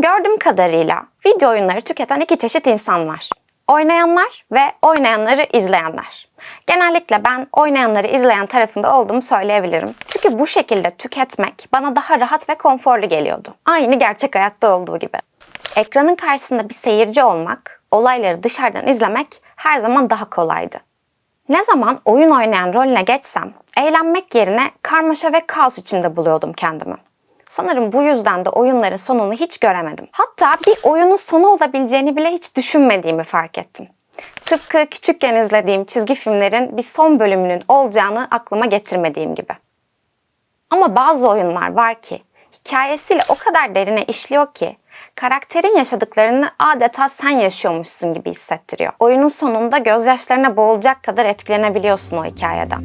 Gördüğüm kadarıyla video oyunları tüketen iki çeşit insan var. Oynayanlar ve oynayanları izleyenler. Genellikle ben oynayanları izleyen tarafında olduğumu söyleyebilirim. Çünkü bu şekilde tüketmek bana daha rahat ve konforlu geliyordu. Aynı gerçek hayatta olduğu gibi. Ekranın karşısında bir seyirci olmak, olayları dışarıdan izlemek her zaman daha kolaydı. Ne zaman oyun oynayan rolüne geçsem, eğlenmek yerine karmaşa ve kaos içinde buluyordum kendimi. Sanırım bu yüzden de oyunların sonunu hiç göremedim. Hatta bir oyunun sonu olabileceğini bile hiç düşünmediğimi fark ettim. Tıpkı küçükken izlediğim çizgi filmlerin bir son bölümünün olacağını aklıma getirmediğim gibi. Ama bazı oyunlar var ki hikayesiyle o kadar derine işliyor ki karakterin yaşadıklarını adeta sen yaşıyormuşsun gibi hissettiriyor. Oyunun sonunda gözyaşlarına boğulacak kadar etkilenebiliyorsun o hikayeden.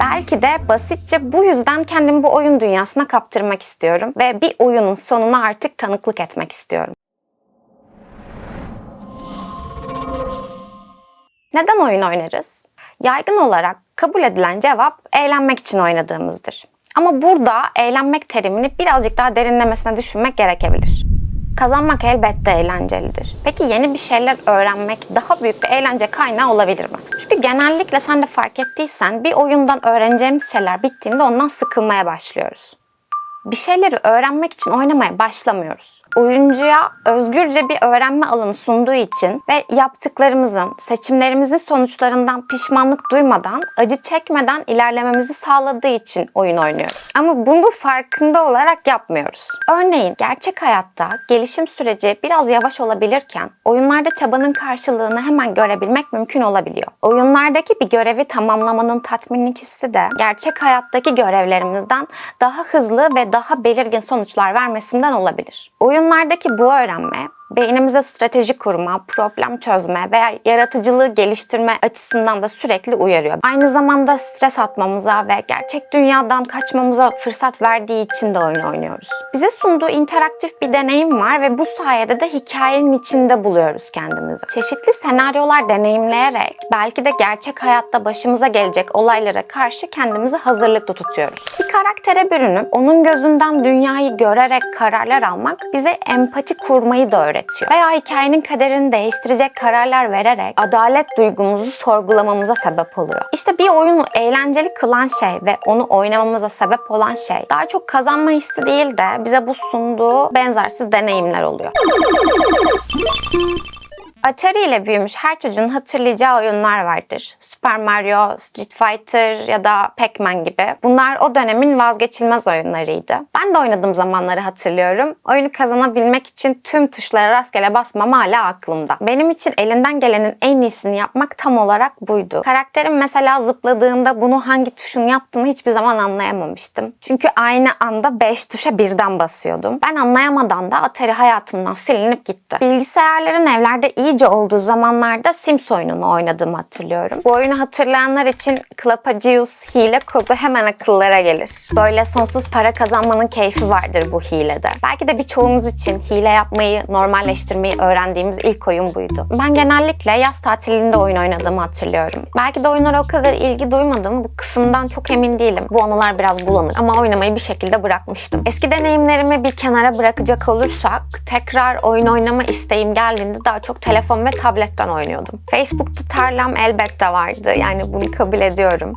Belki de basitçe bu yüzden kendimi bu oyun dünyasına kaptırmak istiyorum ve bir oyunun sonuna artık tanıklık etmek istiyorum. Neden oyun oynarız? Yaygın olarak kabul edilen cevap eğlenmek için oynadığımızdır. Ama burada eğlenmek terimini birazcık daha derinlemesine düşünmek gerekebilir. Kazanmak elbette eğlencelidir. Peki yeni bir şeyler öğrenmek daha büyük bir eğlence kaynağı olabilir mi? Çünkü genellikle sen de fark ettiysen bir oyundan öğreneceğimiz şeyler bittiğinde ondan sıkılmaya başlıyoruz bir şeyleri öğrenmek için oynamaya başlamıyoruz. Oyuncuya özgürce bir öğrenme alanı sunduğu için ve yaptıklarımızın, seçimlerimizin sonuçlarından pişmanlık duymadan, acı çekmeden ilerlememizi sağladığı için oyun oynuyoruz. Ama bunu farkında olarak yapmıyoruz. Örneğin gerçek hayatta gelişim süreci biraz yavaş olabilirken oyunlarda çabanın karşılığını hemen görebilmek mümkün olabiliyor. Oyunlardaki bir görevi tamamlamanın tatminlik hissi de gerçek hayattaki görevlerimizden daha hızlı ve daha belirgin sonuçlar vermesinden olabilir. Oyunlardaki bu öğrenme beynimize strateji kurma, problem çözme veya yaratıcılığı geliştirme açısından da sürekli uyarıyor. Aynı zamanda stres atmamıza ve gerçek dünyadan kaçmamıza fırsat verdiği için de oyun oynuyoruz. Bize sunduğu interaktif bir deneyim var ve bu sayede de hikayenin içinde buluyoruz kendimizi. Çeşitli senaryolar deneyimleyerek belki de gerçek hayatta başımıza gelecek olaylara karşı kendimizi hazırlıklı tutuyoruz. Bir karaktere bürünüp onun gözünden dünyayı görerek kararlar almak bize empati kurmayı da öğretiyor öğretiyor. Veya hikayenin kaderini değiştirecek kararlar vererek adalet duygumuzu sorgulamamıza sebep oluyor. İşte bir oyunu eğlenceli kılan şey ve onu oynamamıza sebep olan şey daha çok kazanma hissi değil de bize bu sunduğu benzersiz deneyimler oluyor. Atari ile büyümüş her çocuğun hatırlayacağı oyunlar vardır. Super Mario, Street Fighter ya da Pac-Man gibi. Bunlar o dönemin vazgeçilmez oyunlarıydı. Ben de oynadığım zamanları hatırlıyorum. Oyunu kazanabilmek için tüm tuşlara rastgele basmam hala aklımda. Benim için elinden gelenin en iyisini yapmak tam olarak buydu. Karakterim mesela zıpladığında bunu hangi tuşun yaptığını hiçbir zaman anlayamamıştım. Çünkü aynı anda 5 tuşa birden basıyordum. Ben anlayamadan da Atari hayatımdan silinip gitti. Bilgisayarların evlerde iyi iyice olduğu zamanlarda Sims oyununu oynadığımı hatırlıyorum. Bu oyunu hatırlayanlar için Klapagius hile kodu hemen akıllara gelir. Böyle sonsuz para kazanmanın keyfi vardır bu hilede. Belki de birçoğumuz için hile yapmayı, normalleştirmeyi öğrendiğimiz ilk oyun buydu. Ben genellikle yaz tatilinde oyun oynadığımı hatırlıyorum. Belki de oyunlara o kadar ilgi duymadım. Bu kısımdan çok emin değilim. Bu anılar biraz bulanık ama oynamayı bir şekilde bırakmıştım. Eski deneyimlerimi bir kenara bırakacak olursak tekrar oyun oynama isteğim geldiğinde daha çok telefon telefon ve tabletten oynuyordum. Facebook'ta tarlam elbette vardı. Yani bunu kabul ediyorum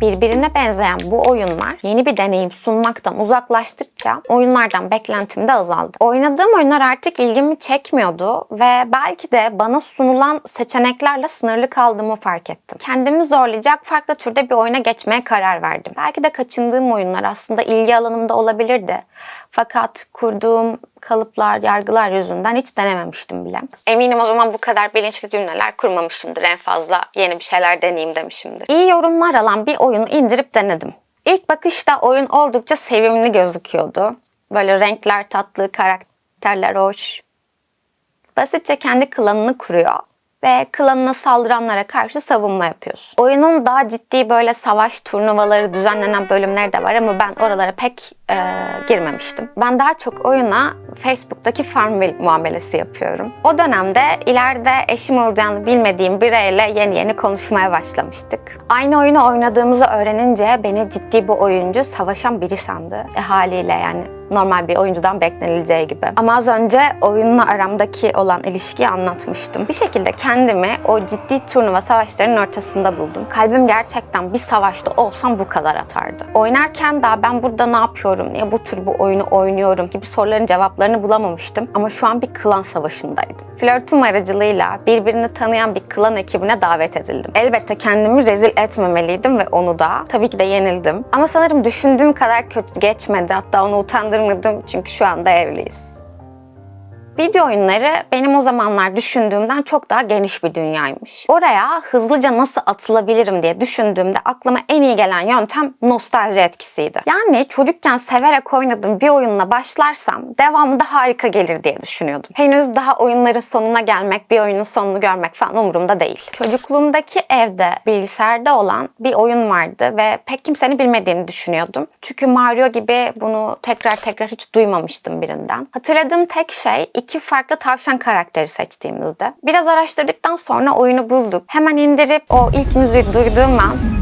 birbirine benzeyen bu oyunlar yeni bir deneyim sunmaktan uzaklaştıkça oyunlardan beklentim de azaldı. Oynadığım oyunlar artık ilgimi çekmiyordu ve belki de bana sunulan seçeneklerle sınırlı kaldığımı fark ettim. Kendimi zorlayacak farklı türde bir oyuna geçmeye karar verdim. Belki de kaçındığım oyunlar aslında ilgi alanımda olabilirdi. Fakat kurduğum kalıplar, yargılar yüzünden hiç denememiştim bile. Eminim o zaman bu kadar bilinçli cümleler kurmamışımdır. En fazla yeni bir şeyler deneyeyim demişimdir. İyi yorumlar alan bir oyunu indirip denedim. İlk bakışta oyun oldukça sevimli gözüküyordu. Böyle renkler tatlı, karakterler hoş. Basitçe kendi klanını kuruyor ve klanına saldıranlara karşı savunma yapıyorsun. Oyunun daha ciddi böyle savaş turnuvaları düzenlenen bölümleri de var ama ben oralara pek e, girmemiştim. Ben daha çok oyuna Facebook'taki Farmville muamelesi yapıyorum. O dönemde ileride eşim olacağını bilmediğim bireyle yeni yeni konuşmaya başlamıştık. Aynı oyunu oynadığımızı öğrenince beni ciddi bir oyuncu savaşan biri sandı. E haliyle yani Normal bir oyuncudan beklenileceği gibi. Ama az önce oyunla aramdaki olan ilişkiyi anlatmıştım. Bir şekilde kendimi o ciddi turnuva savaşlarının ortasında buldum. Kalbim gerçekten bir savaşta olsam bu kadar atardı. Oynarken daha ben burada ne yapıyorum, niye bu tür bu oyunu oynuyorum gibi soruların cevaplarını bulamamıştım. Ama şu an bir klan savaşındaydım. Flörtüm aracılığıyla birbirini tanıyan bir klan ekibine davet edildim. Elbette kendimi rezil etmemeliydim ve onu da tabii ki de yenildim. Ama sanırım düşündüğüm kadar kötü geçmedi. Hatta onu utandırmadım çünkü şu anda evliyiz. Video oyunları benim o zamanlar düşündüğümden çok daha geniş bir dünyaymış. Oraya hızlıca nasıl atılabilirim diye düşündüğümde aklıma en iyi gelen yöntem nostalji etkisiydi. Yani çocukken severek oynadığım bir oyunla başlarsam devamı da harika gelir diye düşünüyordum. Henüz daha oyunların sonuna gelmek, bir oyunun sonunu görmek falan umurumda değil. Çocukluğumdaki evde bilgisayarda olan bir oyun vardı ve pek kimsenin bilmediğini düşünüyordum. Çünkü Mario gibi bunu tekrar tekrar hiç duymamıştım birinden. Hatırladığım tek şey iki farklı tavşan karakteri seçtiğimizde. Biraz araştırdıktan sonra oyunu bulduk. Hemen indirip o ilk müziği duyduğum an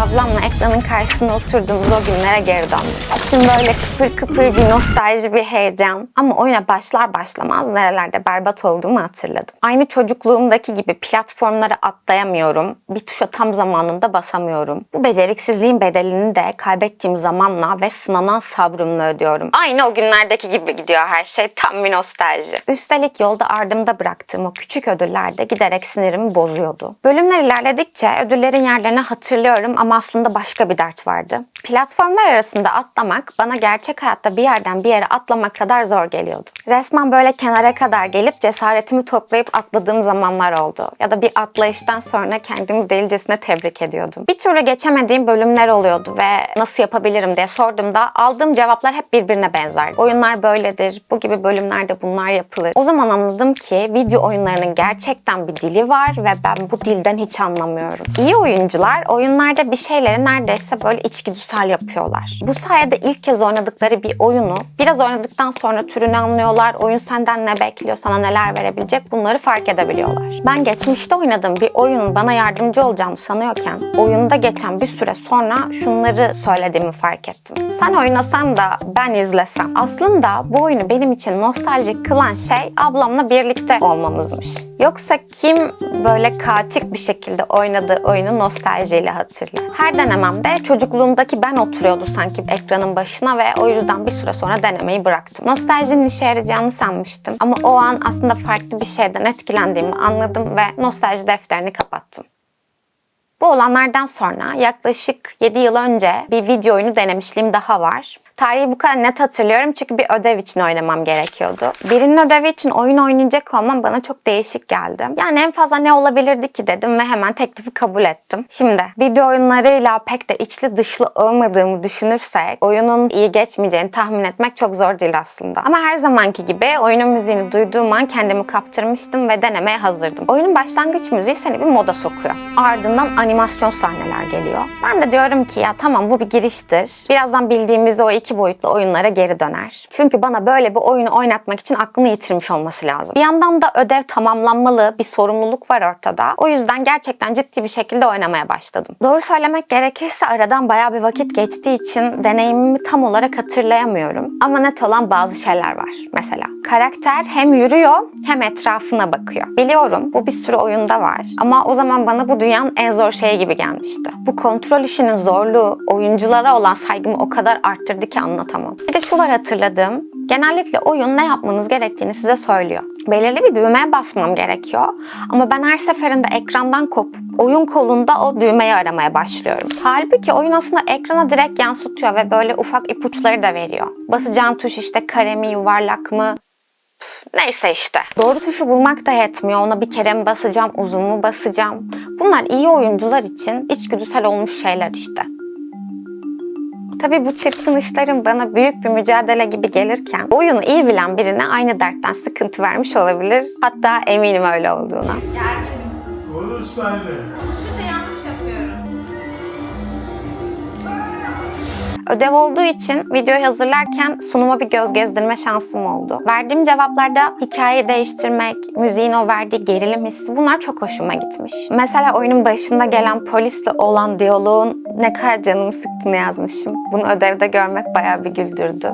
ablamla ekranın karşısına oturduğumuz o günlere geri döndüm. İçim böyle kıpır kıpır bir nostalji, bir heyecan. Ama oyuna başlar başlamaz nerelerde berbat olduğumu hatırladım. Aynı çocukluğumdaki gibi platformlara atlayamıyorum. Bir tuşa tam zamanında basamıyorum. Bu beceriksizliğin bedelini de kaybettiğim zamanla ve sınanan sabrımla ödüyorum. Aynı o günlerdeki gibi gidiyor her şey. Tam bir nostalji. Üstelik yolda ardımda bıraktığım o küçük ödüller de giderek sinirimi bozuyordu. Bölümler ilerledikçe ödüllerin yerlerini hatırlıyorum ama aslında başka bir dert vardı. Platformlar arasında atlamak bana gerçek hayatta bir yerden bir yere atlamak kadar zor geliyordu. Resmen böyle kenara kadar gelip cesaretimi toplayıp atladığım zamanlar oldu. Ya da bir atlayıştan sonra kendimi delicesine tebrik ediyordum. Bir türlü geçemediğim bölümler oluyordu ve nasıl yapabilirim diye sorduğumda aldığım cevaplar hep birbirine benzer. Oyunlar böyledir, bu gibi bölümlerde bunlar yapılır. O zaman anladım ki video oyunlarının gerçekten bir dili var ve ben bu dilden hiç anlamıyorum. İyi oyuncular oyunlarda bir şeyleri neredeyse böyle içgüdüsel yapıyorlar. Bu sayede ilk kez oynadıkları bir oyunu biraz oynadıktan sonra türünü anlıyorlar. Oyun senden ne bekliyor, sana neler verebilecek bunları fark edebiliyorlar. Ben geçmişte oynadığım bir oyunun bana yardımcı olacağını sanıyorken oyunda geçen bir süre sonra şunları söylediğimi fark ettim. Sen oynasan da ben izlesem. Aslında bu oyunu benim için nostaljik kılan şey ablamla birlikte olmamızmış. Yoksa kim böyle katik bir şekilde oynadığı oyunu nostaljiyle hatırlar? Her denememde çocukluğumdaki ben oturuyordu sanki ekranın başına ve o yüzden bir süre sonra denemeyi bıraktım. Nostaljinin işe yarayacağını sanmıştım ama o an aslında farklı bir şeyden etkilendiğimi anladım ve nostalji defterini kapattım. Bu olanlardan sonra yaklaşık 7 yıl önce bir video oyunu denemişliğim daha var. Tarihi bu kadar net hatırlıyorum çünkü bir ödev için oynamam gerekiyordu. Birinin ödevi için oyun oynayacak olmam bana çok değişik geldi. Yani en fazla ne olabilirdi ki dedim ve hemen teklifi kabul ettim. Şimdi video oyunlarıyla pek de içli dışlı olmadığımı düşünürsek oyunun iyi geçmeyeceğini tahmin etmek çok zor değil aslında. Ama her zamanki gibi oyunun müziğini duyduğum an kendimi kaptırmıştım ve denemeye hazırdım. Oyunun başlangıç müziği seni bir moda sokuyor. Ardından animasyon sahneler geliyor. Ben de diyorum ki ya tamam bu bir giriştir. Birazdan bildiğimiz o iki boyutlu oyunlara geri döner. Çünkü bana böyle bir oyunu oynatmak için aklını yitirmiş olması lazım. Bir yandan da ödev tamamlanmalı, bir sorumluluk var ortada. O yüzden gerçekten ciddi bir şekilde oynamaya başladım. Doğru söylemek gerekirse aradan bayağı bir vakit geçtiği için deneyimimi tam olarak hatırlayamıyorum. Ama net olan bazı şeyler var. Mesela karakter hem yürüyor hem etrafına bakıyor. Biliyorum bu bir sürü oyunda var ama o zaman bana bu dünyanın en zor şeyi gibi gelmişti. Bu kontrol işinin zorluğu oyunculara olan saygımı o kadar arttırdı ki anlatamam. Bir de şu var hatırladığım. Genellikle oyun ne yapmanız gerektiğini size söylüyor. Belirli bir düğmeye basmam gerekiyor. Ama ben her seferinde ekrandan kopup oyun kolunda o düğmeyi aramaya başlıyorum. Halbuki oyun aslında ekrana direkt yansıtıyor ve böyle ufak ipuçları da veriyor. Basacağın tuş işte kare mi, yuvarlak mı, Neyse işte. Doğru tuşu bulmak da yetmiyor. Ona bir kere mi basacağım, uzun mu basacağım? Bunlar iyi oyuncular için içgüdüsel olmuş şeyler işte. Tabii bu çırpınışların bana büyük bir mücadele gibi gelirken oyunu iyi bilen birine aynı dertten sıkıntı vermiş olabilir. Hatta eminim öyle olduğuna. Konuş benimle. Konuşunca Ödev olduğu için videoyu hazırlarken sunuma bir göz gezdirme şansım oldu. Verdiğim cevaplarda hikayeyi değiştirmek, müziğin o verdiği gerilim hissi bunlar çok hoşuma gitmiş. Mesela oyunun başında gelen polisle olan diyaloğun ne kadar canımı sıktığını yazmışım. Bunu ödevde görmek bayağı bir güldürdü.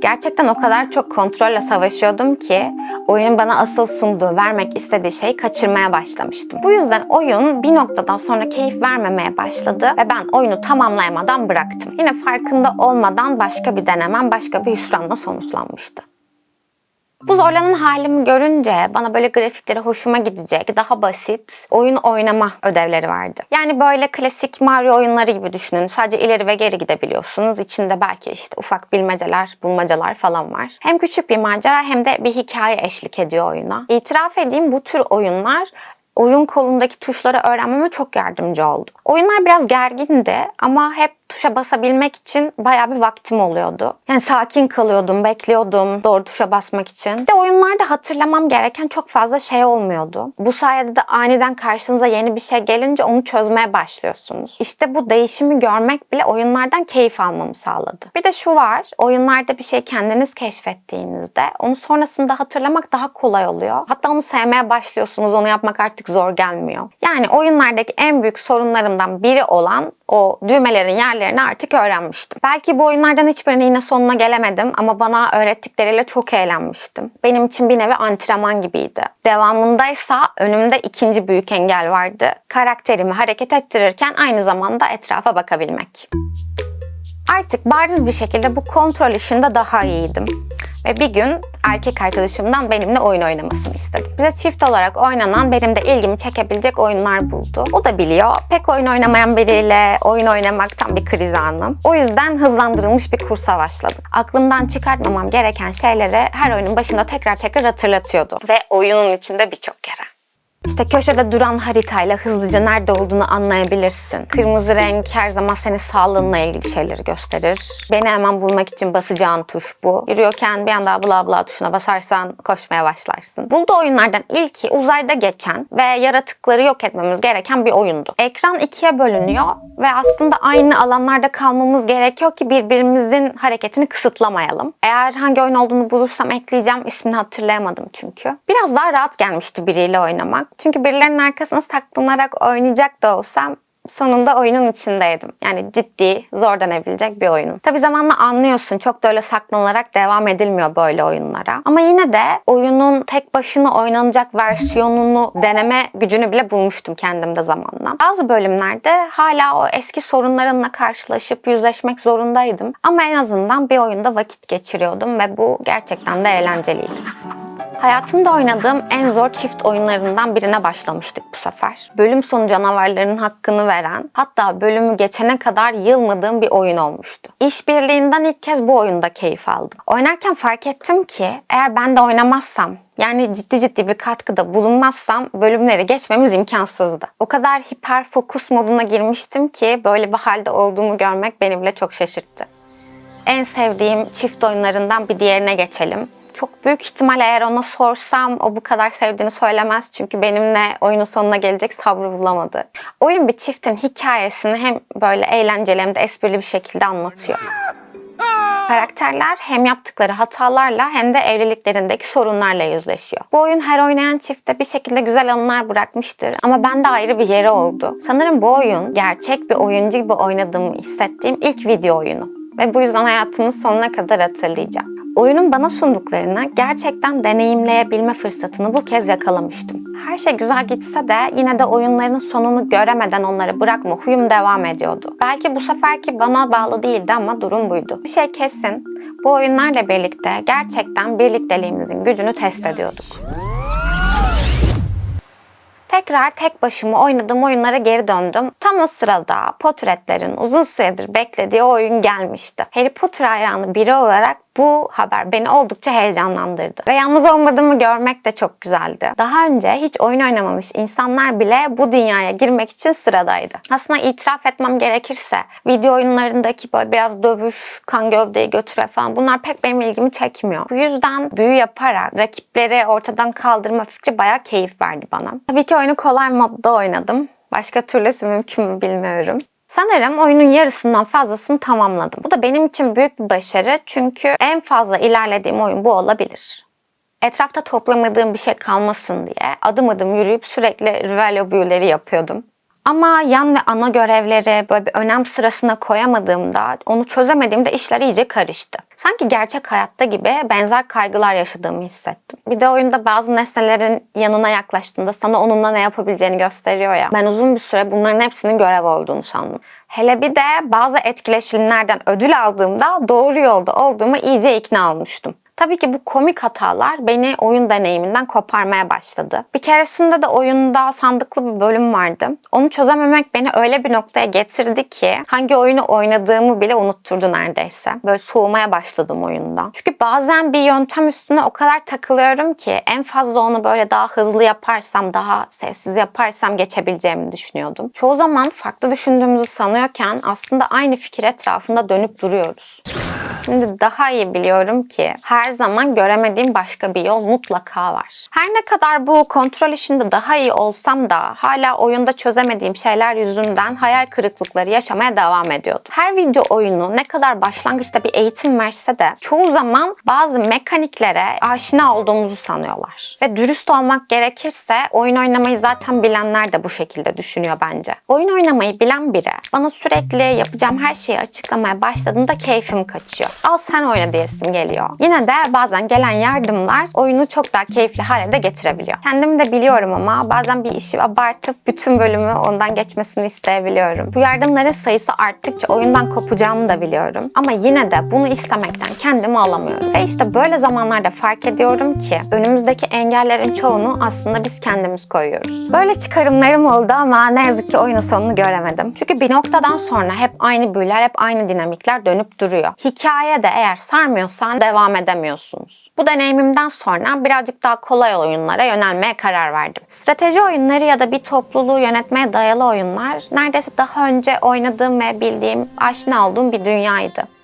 Gerçekten o kadar çok kontrolle savaşıyordum ki oyunun bana asıl sunduğu, vermek istediği şeyi kaçırmaya başlamıştım. Bu yüzden oyun bir noktadan sonra keyif vermemeye başladı ve ben oyunu tamamlayamadan bıraktım. Yine farkında olmadan başka bir denemem, başka bir hüsranla sonuçlanmıştı. Bu zorlanan halimi görünce bana böyle grafikleri hoşuma gidecek, daha basit oyun oynama ödevleri vardı. Yani böyle klasik Mario oyunları gibi düşünün. Sadece ileri ve geri gidebiliyorsunuz. İçinde belki işte ufak bilmeceler, bulmacalar falan var. Hem küçük bir macera hem de bir hikaye eşlik ediyor oyuna. İtiraf edeyim bu tür oyunlar oyun kolundaki tuşları öğrenmeme çok yardımcı oldu. Oyunlar biraz gergindi ama hep tuşa basabilmek için bayağı bir vaktim oluyordu. Yani sakin kalıyordum, bekliyordum doğru tuşa basmak için. De oyunlarda hatırlamam gereken çok fazla şey olmuyordu. Bu sayede de aniden karşınıza yeni bir şey gelince onu çözmeye başlıyorsunuz. İşte bu değişimi görmek bile oyunlardan keyif almamı sağladı. Bir de şu var, oyunlarda bir şey kendiniz keşfettiğinizde onu sonrasında hatırlamak daha kolay oluyor. Hatta onu sevmeye başlıyorsunuz, onu yapmak artık zor gelmiyor. Yani oyunlardaki en büyük sorunlarımdan biri olan o düğmelerin yerlerini artık öğrenmiştim. Belki bu oyunlardan hiçbirinin yine sonuna gelemedim ama bana öğrettikleriyle çok eğlenmiştim. Benim için bir nevi antrenman gibiydi. Devamındaysa önümde ikinci büyük engel vardı. Karakterimi hareket ettirirken aynı zamanda etrafa bakabilmek. Artık bariz bir şekilde bu kontrol işinde daha iyiydim. Ve bir gün erkek arkadaşımdan benimle oyun oynamasını istedim. Bize çift olarak oynanan benim de ilgimi çekebilecek oyunlar buldu. O da biliyor. Pek oyun oynamayan biriyle oyun oynamak tam bir kriz anım. O yüzden hızlandırılmış bir kursa başladım. Aklımdan çıkartmamam gereken şeyleri her oyunun başında tekrar tekrar hatırlatıyordu. Ve oyunun içinde birçok kere. İşte köşede duran haritayla hızlıca nerede olduğunu anlayabilirsin. Kırmızı renk her zaman senin sağlığınla ilgili şeyleri gösterir. Beni hemen bulmak için basacağın tuş bu. Yürüyorken bir anda bla bla tuşuna basarsan koşmaya başlarsın. Bulduğu oyunlardan ilki uzayda geçen ve yaratıkları yok etmemiz gereken bir oyundu. Ekran ikiye bölünüyor ve aslında aynı alanlarda kalmamız gerekiyor ki birbirimizin hareketini kısıtlamayalım. Eğer hangi oyun olduğunu bulursam ekleyeceğim. ismini hatırlayamadım çünkü. Biraz daha rahat gelmişti biriyle oynamak. Çünkü birilerinin arkasına saklanarak oynayacak da olsam sonunda oyunun içindeydim. Yani ciddi, zor denebilecek bir oyun. Tabi zamanla anlıyorsun çok da öyle saklanarak devam edilmiyor böyle oyunlara. Ama yine de oyunun tek başına oynanacak versiyonunu deneme gücünü bile bulmuştum kendimde zamanla. Bazı bölümlerde hala o eski sorunlarımla karşılaşıp yüzleşmek zorundaydım. Ama en azından bir oyunda vakit geçiriyordum ve bu gerçekten de eğlenceliydi. Hayatımda oynadığım en zor çift oyunlarından birine başlamıştık bu sefer. Bölüm sonu canavarlarının hakkını veren, hatta bölümü geçene kadar yılmadığım bir oyun olmuştu. İşbirliğinden ilk kez bu oyunda keyif aldım. Oynarken fark ettim ki eğer ben de oynamazsam yani ciddi ciddi bir katkıda bulunmazsam bölümleri geçmemiz imkansızdı. O kadar hiper fokus moduna girmiştim ki böyle bir halde olduğumu görmek beni bile çok şaşırttı. En sevdiğim çift oyunlarından bir diğerine geçelim. Çok büyük ihtimal eğer ona sorsam o bu kadar sevdiğini söylemez. Çünkü benimle oyunun sonuna gelecek sabrı bulamadı. Oyun bir çiftin hikayesini hem böyle eğlenceli hem de esprili bir şekilde anlatıyor. Karakterler hem yaptıkları hatalarla hem de evliliklerindeki sorunlarla yüzleşiyor. Bu oyun her oynayan çifte bir şekilde güzel anılar bırakmıştır ama bende ayrı bir yeri oldu. Sanırım bu oyun gerçek bir oyuncu gibi oynadığımı hissettiğim ilk video oyunu ve bu yüzden hayatımın sonuna kadar hatırlayacağım. Oyunun bana sunduklarını gerçekten deneyimleyebilme fırsatını bu kez yakalamıştım. Her şey güzel gitse de yine de oyunların sonunu göremeden onları bırakma huyum devam ediyordu. Belki bu seferki bana bağlı değildi ama durum buydu. Bir şey kesin, bu oyunlarla birlikte gerçekten birlikteliğimizin gücünü test ediyorduk. Tekrar tek başıma oynadığım oyunlara geri döndüm. Tam o sırada Potret'lerin uzun süredir beklediği oyun gelmişti. Harry Potter hayranı biri olarak bu haber beni oldukça heyecanlandırdı. Ve yalnız olmadığımı görmek de çok güzeldi. Daha önce hiç oyun oynamamış insanlar bile bu dünyaya girmek için sıradaydı. Aslında itiraf etmem gerekirse video oyunlarındaki böyle biraz dövüş, kan gövdeyi götüre falan bunlar pek benim ilgimi çekmiyor. Bu yüzden büyü yaparak rakipleri ortadan kaldırma fikri bayağı keyif verdi bana. Tabii ki oyunu kolay modda oynadım. Başka türlüsü mümkün mü bilmiyorum. Sanırım oyunun yarısından fazlasını tamamladım. Bu da benim için büyük bir başarı çünkü en fazla ilerlediğim oyun bu olabilir. Etrafta toplamadığım bir şey kalmasın diye adım adım yürüyüp sürekli Rivelio büyüleri yapıyordum. Ama yan ve ana görevleri böyle bir önem sırasına koyamadığımda, onu çözemediğimde işler iyice karıştı. Sanki gerçek hayatta gibi benzer kaygılar yaşadığımı hissettim. Bir de oyunda bazı nesnelerin yanına yaklaştığında sana onunla ne yapabileceğini gösteriyor ya. Ben uzun bir süre bunların hepsinin görev olduğunu sandım. Hele bir de bazı etkileşimlerden ödül aldığımda doğru yolda olduğuma iyice ikna olmuştum. Tabii ki bu komik hatalar beni oyun deneyiminden koparmaya başladı. Bir keresinde de oyunda sandıklı bir bölüm vardı. Onu çözememek beni öyle bir noktaya getirdi ki hangi oyunu oynadığımı bile unutturdu neredeyse. Böyle soğumaya başladım oyundan. Çünkü bazen bir yöntem üstüne o kadar takılıyorum ki en fazla onu böyle daha hızlı yaparsam, daha sessiz yaparsam geçebileceğimi düşünüyordum. Çoğu zaman farklı düşündüğümüzü sanıyorken aslında aynı fikir etrafında dönüp duruyoruz. Şimdi daha iyi biliyorum ki her zaman göremediğim başka bir yol mutlaka var. Her ne kadar bu kontrol işinde daha iyi olsam da hala oyunda çözemediğim şeyler yüzünden hayal kırıklıkları yaşamaya devam ediyordum. Her video oyunu ne kadar başlangıçta bir eğitim verse de çoğu zaman bazı mekaniklere aşina olduğumuzu sanıyorlar. Ve dürüst olmak gerekirse oyun oynamayı zaten bilenler de bu şekilde düşünüyor bence. Oyun oynamayı bilen biri bana sürekli yapacağım her şeyi açıklamaya başladığında keyfim kaçıyor. Al sen oyna diyesim geliyor. Yine de bazen gelen yardımlar oyunu çok daha keyifli hale de getirebiliyor. Kendimi de biliyorum ama bazen bir işi abartıp bütün bölümü ondan geçmesini isteyebiliyorum. Bu yardımların sayısı arttıkça oyundan kopacağımı da biliyorum. Ama yine de bunu istemekten kendimi alamıyorum. Ve işte böyle zamanlarda fark ediyorum ki önümüzdeki engellerin çoğunu aslında biz kendimiz koyuyoruz. Böyle çıkarımlarım oldu ama ne yazık ki oyunun sonunu göremedim. Çünkü bir noktadan sonra hep aynı büyüler, hep aynı dinamikler dönüp duruyor. Hikaye de eğer sarmıyorsan devam edemiyorsunuz. Bu deneyimimden sonra birazcık daha kolay oyunlara yönelmeye karar verdim. Strateji oyunları ya da bir topluluğu yönetmeye dayalı oyunlar neredeyse daha önce oynadığım ve bildiğim, aşina olduğum bir dünyaydı.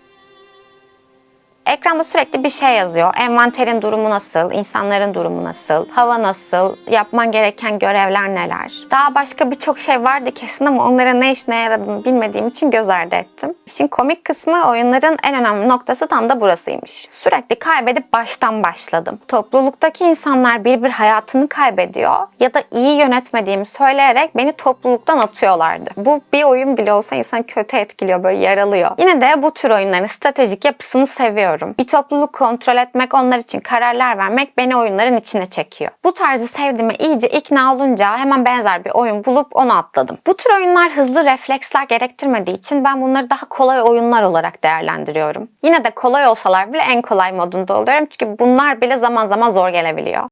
Ekranda sürekli bir şey yazıyor. Envanterin durumu nasıl, insanların durumu nasıl, hava nasıl, yapman gereken görevler neler. Daha başka birçok şey vardı kesin ama onlara ne işine yaradığını bilmediğim için göz ardı ettim. İşin komik kısmı oyunların en önemli noktası tam da burasıymış. Sürekli kaybedip baştan başladım. Topluluktaki insanlar bir bir hayatını kaybediyor ya da iyi yönetmediğimi söyleyerek beni topluluktan atıyorlardı. Bu bir oyun bile olsa insanı kötü etkiliyor, böyle yaralıyor. Yine de bu tür oyunların stratejik yapısını seviyorum. Bir topluluk kontrol etmek, onlar için kararlar vermek beni oyunların içine çekiyor. Bu tarzı sevdiğime iyice ikna olunca hemen benzer bir oyun bulup onu atladım. Bu tür oyunlar hızlı refleksler gerektirmediği için ben bunları daha kolay oyunlar olarak değerlendiriyorum. Yine de kolay olsalar bile en kolay modunda oluyorum çünkü bunlar bile zaman zaman zor gelebiliyor.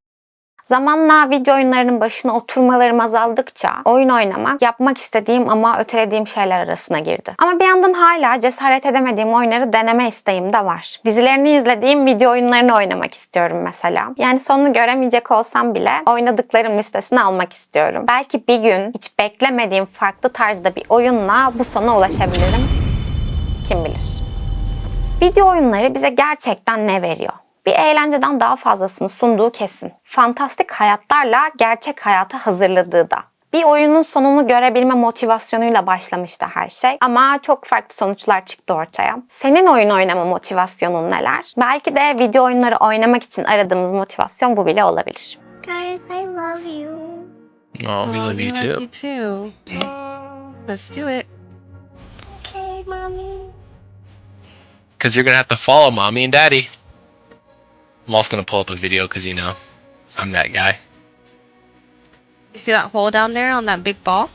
Zamanla video oyunlarının başına oturmalarım azaldıkça oyun oynamak yapmak istediğim ama ötelediğim şeyler arasına girdi. Ama bir yandan hala cesaret edemediğim oyunları deneme isteğim de var. Dizilerini izlediğim video oyunlarını oynamak istiyorum mesela. Yani sonunu göremeyecek olsam bile oynadıklarım listesine almak istiyorum. Belki bir gün hiç beklemediğim farklı tarzda bir oyunla bu sona ulaşabilirim. Kim bilir. Video oyunları bize gerçekten ne veriyor? Bir eğlenceden daha fazlasını sunduğu kesin. Fantastik hayatlarla gerçek hayata hazırladığı da. Bir oyunun sonunu görebilme motivasyonuyla başlamıştı her şey ama çok farklı sonuçlar çıktı ortaya. Senin oyun oynama motivasyonun neler? Belki de video oyunları oynamak için aradığımız motivasyon bu bile olabilir. Guys, I love you. Oh, we love you too. you too. Let's do it. Okay, mommy. Because you're gonna have to follow mommy and daddy. I'm also gonna pull up a video because you know I'm that guy. You see that hole down there on that big ball?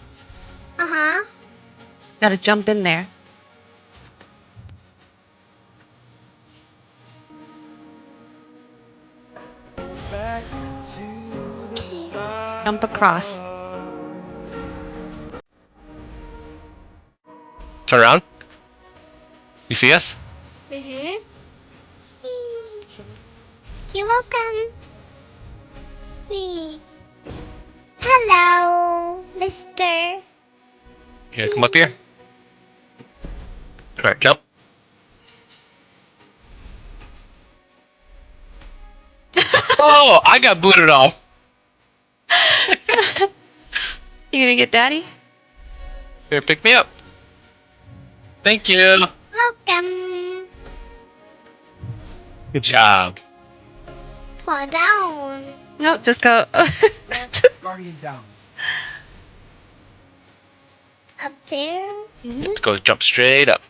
Uh huh. Gotta jump in there. Back to the start. Jump across. Turn around. You see us? Mhm. You're welcome. Me. Hello, Mister. You come up here? All right, jump. oh, I got booted off. You gonna get daddy? Here, pick me up. Thank you. Welcome. Good job. Fall down. No, just go. Guardian down. Up there. Mhm. Go jump straight up.